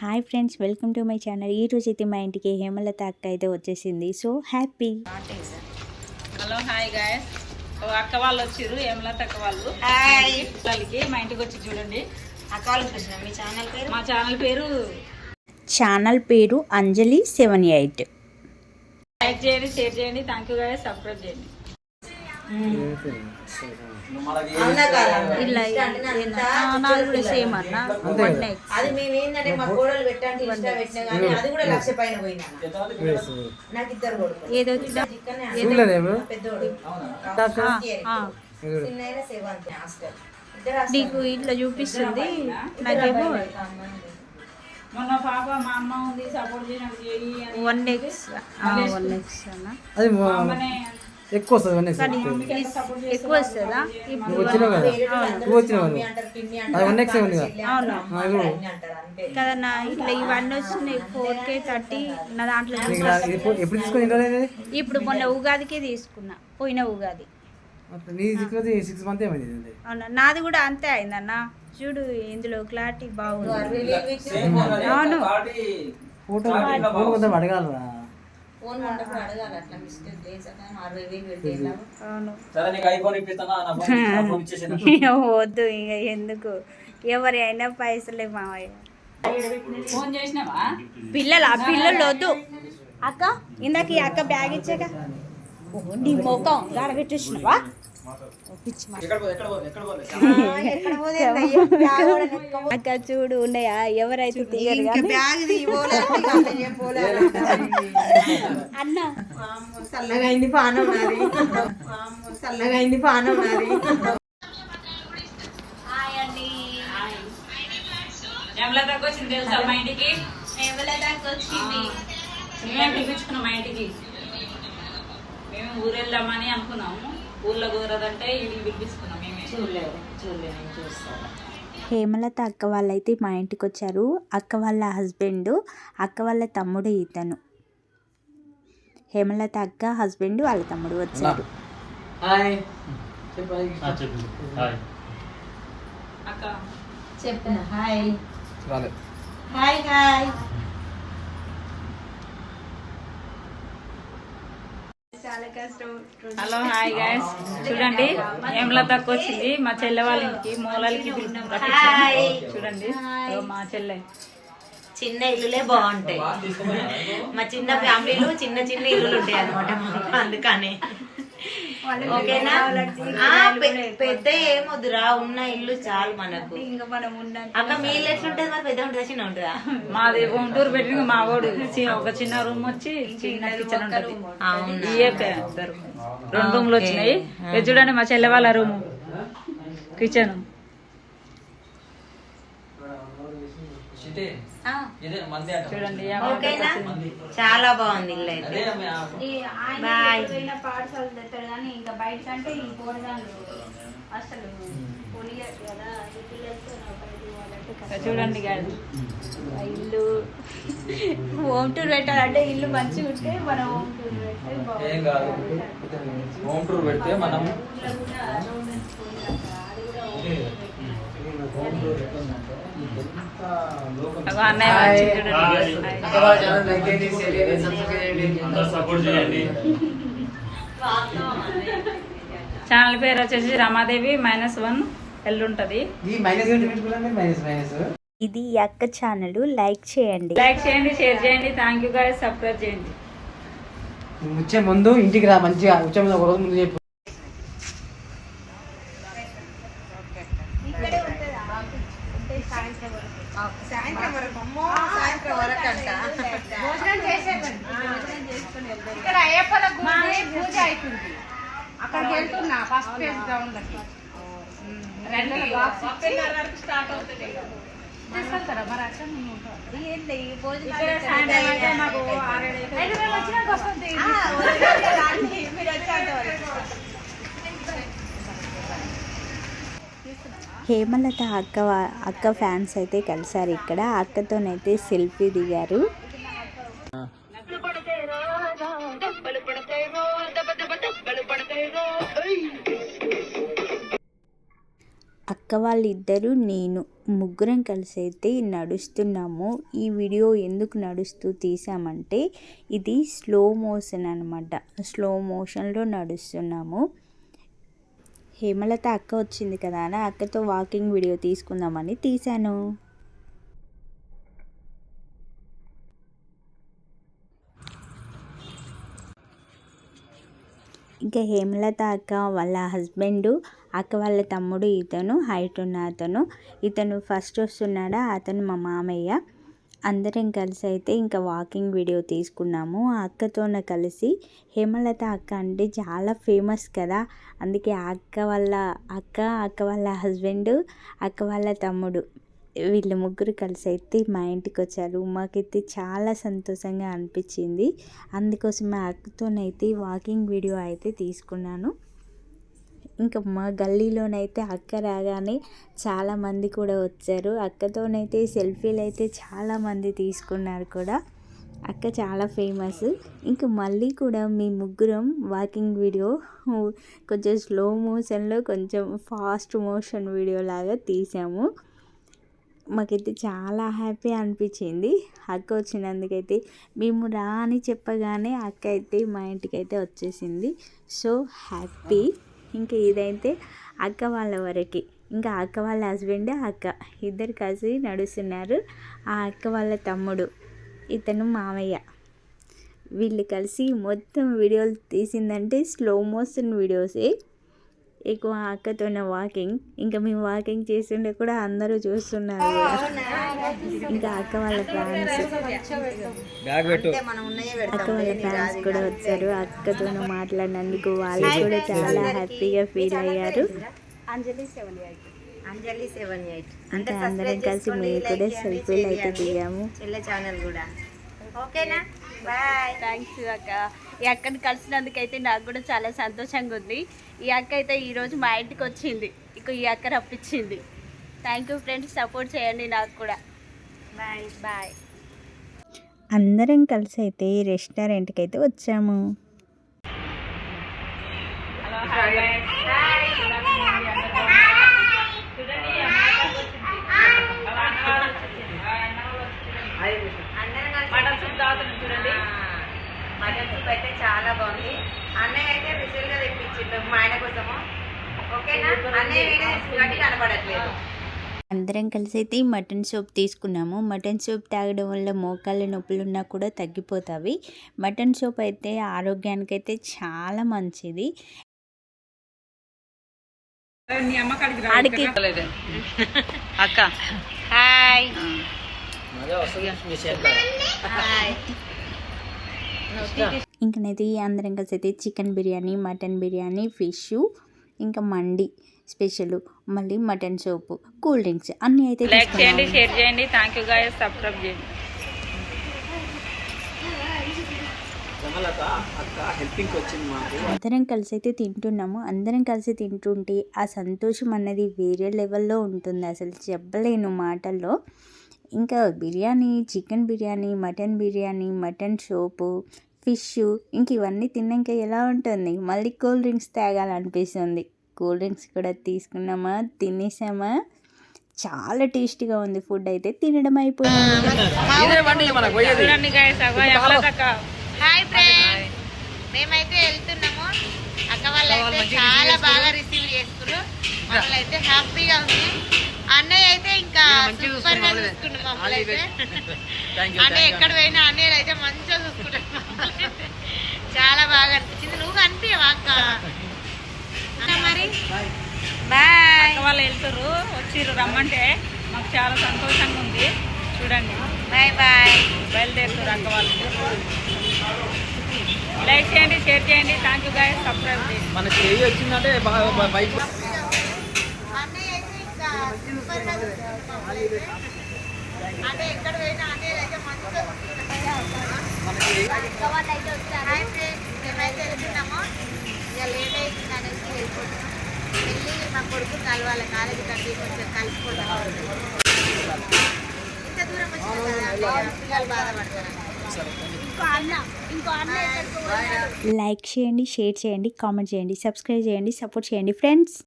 Hi friends welcome to my channel. ఈ రోజు అయితే మా ఇంటికి హేమలత అక్క అయితే వచ్చేసింది. So happy. Hello hi guys. ఓ అక్క వాళ్ళు వచ్చిర్రు ఏమలత అక్క వాళ్ళు. వాళ్ళకి మా ఇంటికి వచ్చి చూడండి. అక్క వచ్చిన మీ ఛానల్ పేరు? మా ఛానల్ పేరు ఛానల్ పేరు అంజలి సెవెన్ ఎయిట్. లైక్ చేయండి షేర్ చేయండి. థ్యాంక్ యూ గాయస్ సబ్స్క్రైబ్ చేయండి. నాది కూడా సేమ్ అన్న. అది మేము ఏంటంటే మా కోడలు పెట్టంటే ఇష్టం పెట్టినా కానీ అది కూడా లక్ష పైన పోయింది అన్న. నాకు ఇద్దరు కొడుకులు. ఏదో పెద్దోడు. నీకు ఇట్లా చూపిస్తుంది? నాకేమో. మొన్న పాప మా అమ్మ ఉంది సపోర్ట్ చేయడానికి చేయి అని వన్ ఎక్స్ వన్ ఎక్స్ అన్న. అది ఎక్కువ వస్తుంది ఎక్కువ వస్తుందా? ఇప్పుడు నువ్వు వచ్చినావు కదా? నువ్వు వచ్చినావు అది వన్ ఎక్స్ ఉంది కదన్నా ఇట్లా ఇవన్నీ వచ్చినాయి ఫోర్ కే థర్టీ నా దాంట్లో ఎప్పుడు తీసుకొని ఇప్పుడు మొన్న ఉగాదికే తీసుకున్నా పోయిన ఉగాది. సిక్స్ మంత్ ఏమైంది? అవునా? నాది కూడా అంతే అయిందన్న. చూడు ఇందులో క్లారిటీ బాగుంది. అవును. ఫోటో ఫోటో కొంచెం అడగాలరా. ఫోన్ ఉన్నప్పుడు అడగాలి అట్లా మిస్టేక్ లేదు కానీ అరవై వేలు పెడితే ఎలా? అవును. సరే నీకు ఐఫోన్ ఇప్పిస్తానా నా ఫోన్ నా ఫోన్ ఇచ్చేసాను వద్దు ఇక ఎందుకు? ఎవరి అయినా పైసలే మావయ్య. ఫోన్ చేసినావా? పిల్లలు ఆ పిల్లలు వద్దు. అక్క ఇందాక ఈ అక్క బ్యాగ్ ఇచ్చాక. నీ ముఖం గాడ అక్క చూడు ఉన్నాయా ఎవరైతే తీయరు అన్న పానం పానం వచ్చింది తెలుసా మా ఇంటికి మా ఇంటికి మేము ఊరు వెళ్దామని అనుకున్నాము ఊర్లో కుదరదంటే ఇంటికి పిలిపించుకున్నాం మేమే. చూడలేదు చూడలేదు నేను చూస్తాను. హేమలత అక్క వాళ్ళైతే మా ఇంటికి వచ్చారు అక్క వాళ్ళ హస్బెండ్ అక్క వాళ్ళ తమ్ముడు ఇతను హేమలత అక్క హస్బెండ్ వాళ్ళ తమ్ముడు వచ్చారు. హాయ్. అక్క. Hi hi. Hello hi guys చూడండి ఏమలత అక్క వచ్చింది మా చెల్లె వాళ్ళ ఇంటికి మూలలకి. చూడండి మా చెల్లె. చిన్న ఇల్లులే బాగుంటాయి. మా చిన్న ఫ్యామిలీలు చిన్న చిన్న ఇల్లులు ఉంటాయి అనమాట అందుకని. ఓకేనా? పెద్ద ఏమొద్దురా ఉన్న ఇల్లు చాలు మనకు. ఇంకా మనం ఉన్న అక్క మీ ఇల్లు ఎట్లుంటది మరి? పెద్ద ఉంటుందా చిన్న ఉంటుందా? మాది గుంటూరు పెట్టిన మా వాడు ఒక చిన్న రూమ్ వచ్చి చిన్న కిచెన్ ఉంటది. రెండు రూమ్లు వచ్చినాయి. చూడండి మా చెల్లె వాళ్ళ రూము. కిచెన్ చూడండి ఓకేనా? చాలా బాగుంది ఇల్లు అయితే. బాయ్. తెస్తాడు కానీ ఇంకా బయట అంటే ఈ అసలు. చూడండి ఇల్లు. హోమ్ టూర్ పెట్టాలంటే ఇల్లు మంచిగా ఉంటే మనం హోమ్ టూర్ పెడితే హోమ్ టూర్ పెడితే మనం అగో అన్నయ్య ఛానల్ పేరు వచ్చేసి Ramadevi minus one minus minus ఇది అక్క ఛానల్ లైక్ చేయండి. లైక్ చేయండి షేర్ చేయండి థ్యాంక్ యూ గాయస్ సబ్స్క్రైబ్ చేయండి. వచ్చే ముందు ఇంటికి రా మంచిగా వచ్చే ముందు ఒక రోజు ముందు చెప్పు సాయంత్రం వరకు అమ్మో సాయంత్రం వరకు అంట ఇక్కడ అయ్యప్పల గుడి పూజ అవుతుంది అక్కడికి వెళ్తున్నా ఫస్ట్ ఫేజ్ గ్రౌండ్ తీసుకెళ్తారా? మరి అక్కడ హేమలత అక్క అక్క ఫ్యాన్స్ అయితే కలిసారు ఇక్కడ. అక్కతోనైతే సెల్ఫీ దిగారు. అక్క వాళ్ళిద్దరూ నేను ముగ్గురం కలిసి అయితే నడుస్తున్నాము. ఈ వీడియో ఎందుకు నడుస్తూ తీసామంటే ఇది స్లో మోషన్ అనమాట స్లో మోషన్లో నడుస్తున్నాము. హేమలత అక్క వచ్చింది కదా అని అక్కతో వాకింగ్ వీడియో తీసుకుందామని తీశాను. ఇంకా హేమలత అక్క వాళ్ళ హస్బెండ్ అక్క వాళ్ళ తమ్ముడు ఇతను హైట్ ఉన్న అతను. ఇతను ఫస్ట్ వస్తున్నాడా? అతను మా మామయ్య. అందరం కలిసి అయితే ఇంకా వాకింగ్ వీడియో తీసుకున్నాము. ఆ అక్కతోనే కలిసి. హేమలత అక్క అంటే చాలా ఫేమస్ కదా. అందుకే ఆ అక్క వాళ్ళ అక్క అక్క వాళ్ళ హస్బెండ్ అక్క వాళ్ళ తమ్ముడు. వీళ్ళు ముగ్గురు కలిసి అయితే మా ఇంటికి వచ్చారు. మాకైతే చాలా సంతోషంగా అనిపించింది. అందుకోసం మా అక్కతోనైతే వాకింగ్ వీడియో అయితే తీసుకున్నాను. ఇంకా మా గల్లీలోనైతే అక్క రాగానే చాలామంది కూడా వచ్చారు. అక్కతోనైతే సెల్ఫీలు అయితే చాలామంది తీసుకున్నారు కూడా. అక్క చాలా ఫేమస్. ఇంకా మళ్ళీ కూడా మీ ముగ్గురం వాకింగ్ వీడియో కొంచెం స్లో మోషన్లో కొంచెం ఫాస్ట్ మోషన్ వీడియో లాగా తీసాము. మాకైతే చాలా హ్యాపీ అనిపించింది. అక్క వచ్చినందుకైతే మేము రా అని చెప్పగానే అక్క అయితే మా ఇంటికి అయితే వచ్చేసింది. So happy. ఇంకా ఇదైతే అక్క వాళ్ళ వరకు. ఇంకా అక్క వాళ్ళ హస్బెండ్ అక్క. ఇద్దరు కలిసి నడుస్తున్నారు. ఆ అక్క వాళ్ళ తమ్ముడు ఇతను మామయ్య. వీళ్ళు కలిసి మొత్తం వీడియోలు తీసిందంటే స్లో మోషన్ వీడియోసే ఎక్కువ అక్కతోనే వాకింగ్ ఇంకా మేము వాకింగ్ చేస్తుండే కూడా అందరూ చూస్తున్నారు. ఇంకా అక్క వాళ్ళ ఫ్యాన్స్ అక్క వాళ్ళ ఫ్యాన్స్ కూడా వచ్చారు. అక్కతోనే మాట్లాడినందుకు వాళ్ళు కూడా చాలా హ్యాపీగా ఫీల్ అయ్యారు. Anjali seven eight. Anjali seven eight. ఇంకా అందరం కలిసి మేము కూడా సెల్ఫీలు అయితే దిగాము. చెల్లె ఛానల్ కూడా. ఓకేనా? బాయ్ థ్యాంక్స్ అక్క. ఈ అక్కని కలిసినందుకైతే నాకు కూడా చాలా సంతోషంగా ఉంది ఈ అక్క అయితే ఈరోజు మా ఇంటికి వచ్చింది ఇక ఈ అక్క రప్పించింది. థ్యాంక్ యూ ఫ్రెండ్స్ సపోర్ట్ చేయండి నాకు కూడా. బాయ్ బాయ్ అందరం కలిసి అయితే ఈ రెస్టారెంట్కి అయితే వచ్చాము హలో హాయ్ guys. చూడండి అమ్మాయి వచ్చింది అలా అన్నవాళ్ళు వచ్చింది ఆ అన్నవాళ్ళు వచ్చింది అందరం కలిసి మటన్ సూప్ తాగుతుంది చూడండి మటన్ సూప్ అయితే చాలా బాగుంది అన్నయ్య అయితే రిసీల్గా తెప్పించిండు మా ఆయన కోసము ఓకేనా అన్నయ్య వీడియో తీసుకుంటే కనపడట్లేదు అందరం కలిసి అయితే ఈ మటన్ సూప్ తీసుకున్నాము. మటన్ సూప్ తాగడం వల్ల మోకాళ్ళ నొప్పులు ఉన్నా కూడా తగ్గిపోతాయి మటన్ సూప్ అయితే ఆరోగ్యానికి అయితే చాలా మంచిది. అక్క. హాయ్. ఇంకనైతే అందరం కలిసి అయితే chicken biryani mutton biryani fish ఇంకా మండి. స్పెషల్ మళ్ళీ మటన్ సూప్ కూల్ డ్రింక్స్ అన్నీ అయితే లైక్ చేయండి. షేర్ చేయండి. థ్యాంక్ యూ గాయస్ సబ్స్క్రైబ్ చేయండి. అందరం కలిసి అయితే తింటున్నాము. అందరం కలిసి తింటుంటే ఆ సంతోషం అన్నది వేరే లెవెల్లో ఉంటుంది. అసలు చెప్పలేను మాటల్లో. ఇంకా biryani chicken biryani mutton biryani mutton soup fish ఇంక ఇవన్నీ తిన్నాక ఎలా ఉంటుంది? మళ్ళీ కూల్ డ్రింక్స్ తాగాలనిపిస్తుంది. కూల్ డ్రింక్స్ కూడా తీసుకున్నామా? తినేసామా? చాలా టేస్టీగా ఉంది ఫుడ్ అయితే. తినడం అయిపోయింది. హాయ్ ఫ్రెండ్ మేమైతే వెళ్తున్నాము. అక్క వాళ్ళు చాలా బాగా రిసీవ్ చేసుకున్నారు మమ్మల్ని అయితే హ్యాపీగా ఉంది. అన్నయ్య అయితే ఇంకా సూపర్గా చూసుకుంటు మమ్మల్ని. అయితే. థ్యాంక్ యూ అంటే ఎక్కడ పోయినా అన్నయ్య అయితే మంచిగా అయితే. చాలా బాగా అనిపించింది. నువ్వు అక్క? మరి? బాయ్. వాళ్ళు వెళ్తారు వచ్చిర్రు రమ్మంటే మాకు చాలా సంతోషంగా ఉంది. చూడండి. Bye bye. బయలుదేరుతారు అక్క వాళ్ళు. లైక్ చేయండి షేర్ చేయండి. థ్యాంక్ యూ గాయస్ సబ్స్క్రైబ్ చేయండి వచ్చిందంటే బైక్. అంటే ఎక్కడ పోయినా అన్నయ్య అయితే మంచిగా హాయ్ ఫ్రెండ్స్. మేమైతే వెళ్తున్నాము ఇక లేట్ అవుతుంది అనేసి వెళ్ళిపోతున్నాం వెళ్ళి మా కొడుకు కలవాలి కాలేజీ కట్టి కొంచెం కలిసిపోతాం ఇంత దూరం వచ్చిన కదా పిల్లలు బాధపడతారు. ఇంకో అన్న ఇంకో అన్న లైక్ చేయండి షేర్ చేయండి కామెంట్ చేయండి సబ్స్క్రైబ్ చేయండి సపోర్ట్ చేయండి ఫ్రెండ్స్.